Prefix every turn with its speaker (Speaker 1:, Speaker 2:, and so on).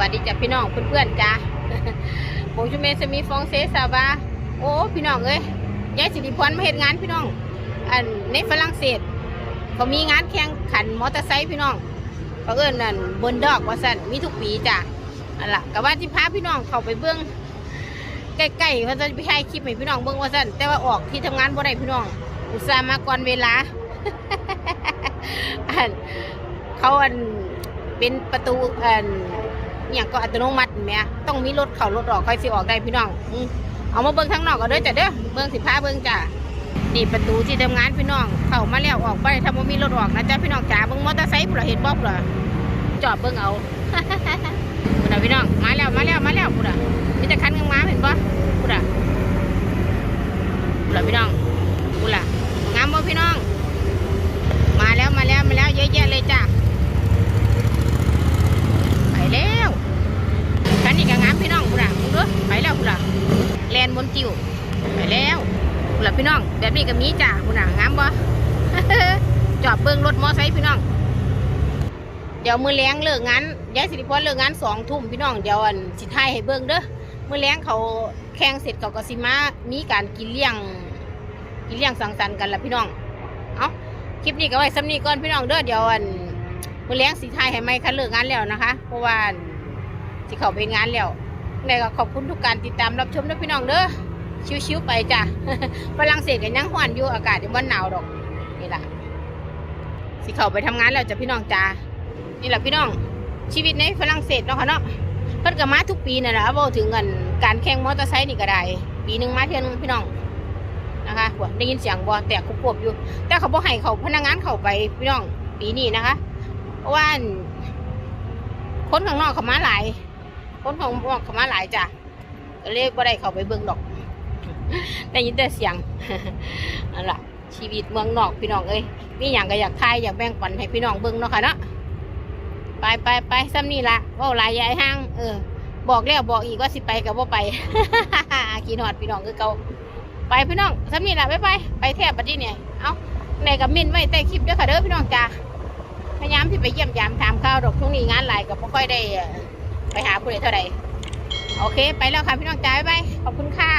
Speaker 1: วัสดีจ้ะพี่น้องเพื่อนๆจ้าโบชูเมสมีฟองเซซาบาโอ้พี่น้องเอ้ยยายสิริพรมาเฮ็ดงานพี่น้องอันในฝรั่งเศสเขามีงานแข่งขันมอเตอร์ไซค์พี่น้องเขาเอิ้นนั่นบนดอกว่าสั่นมีทุกปีจ้ะอันละก็ว่าที่พาพี่น้องเขาไปเบื้องใกล้ๆเขาจะไปถ่ายคลิปให้พี่น้องเบื้องว่าสั่นแต่ว่าออกที่ทำงานบ่ได้พี่น้อง อุตส่าห์มาก่อนเวลาอันเขาอันเป็นประตูอัน อย่างก็อัตโนมัติแม่ต้องมีรถเข่ารถออกค่อยสิออกได้พี่น้องเอามาเบิ้งทางนอกก็เด้อจ้ะเด้อเบิ้งสิพาเบิ้งจ้ะนี่ประตูที่ทำงานพี่น้อง เข้ามาแล้วออกไปถ้าบ่มีรถออกนะจ๊ะพี่น้องจ๋าเบิ้งมอเตอร์ไซค์พุ่นล่ะเห็นบ่พุ่นล่ะจอดเบิ้งเอาพุ่นน่ะพี่น้องมาแล้วมาแล้วมาแล้วพุ่นน่ะมีแต่คันงามๆเห็นบ่พุ่นน่ะพุ่นล่ะพี่น้องพุ่นล่ะงามบ่พี่น้อง มาแล้วมาแล้วมาแล้วเยอะแยะเลยจ้ะไปแล้วคันนี้ก็งามพี่น้องพุ่นน่ะมึงดูไปแล้วพุ่นล่ะแลนบน จิ๋วไปแล้วพุ่นล่ะพี่น้อง แบบนี้ก็มีจ้ะพุ่นน่ะงามบ่จอดเบิ่งรถมอไซค์พี่น้อง เดี๋ยวมือแรงเลิกงานยายสิริพรเลิกงานสองทุ่มพี่น้องเดี๋ยวอันสิทายให้เบิ่งเด้อมือแรงเขาแข่งเสร็จเขาก็สิมามีการกินเลี้ยงกินเลี้ยงสังสรรค์กันละพี่น้อง เอาคลิปนี้ก็ไว้ซ้ำนี้ก่อนพี่น้องเด้อเดี๋ยวอันมือแรงสีไทายให้ไม่คันเลิกงานแล้วนะคะ เพราะว่าสิเขาไปงานแล้ว ในก็ขอบคุณทุกการติดตามรับชมด้วยพี่น้องเด้อชิวๆไปจ้ะฝรั่งเศสกันยังหวนอยู่อากาศยังวันหนาวดอกนี่แหละสิเขาไปทำงานแล้วจ้ะพี่น้องจ้านี่แหละพี่น้องชีวิตในฝรั่งเศสเนาะค่ะเนาะเพิ่นก็มาทุกปีนั่นะเว้าถึงกันการแข่งมอเตอร์ไซค์นี่ก็ได้ปีหนึ่งมาเที่ยวหนึงพี่น้องนะคะหัวได้ยินเสียงบอแต่ควบอยู่ แต่เขาบอกให้เขาพนักงานเขาไปพี่น้องปีนี้นะคะเพราะว่าคนข้างนอกเขามาหลาย คนข้างนอกเขามาหลายจ้ะก็เลยบ่ได้เขาไปเบิ่งดอกได้ยินแต่เสียงนั่นแหละชีวิตเมืองนอกพี่น้องเอ้ยมีอย่างก็อยากทายอยากแบ่งปันให้พี่น้องเบิ่งเนาะค่ะเนาะไปไปไปซ้ำนี่ละว่าลายยายห้างเออ บอกแล้วบอกอีกว่าสิไปกับว่าไปกินหอดพี่น้องคือเก่าไปพี่น้องสำนี่ละไปไปไปแทบบัดนี้เนี่ยเอาในกับมินไว้แต่คลิปเด้อค่ะเด้อพี่น้องจ้าพยายามที่ไปเยี่ยมยามถามข่าวดอกช่วงนี้งานหลายก็ไม่ค่อยได้อ่ ไปหาผู้ใดเท่าใดโอเค ไปแล้วค่ะพี่น้องจ้าบ๊ายบายขอบคุณค่ะ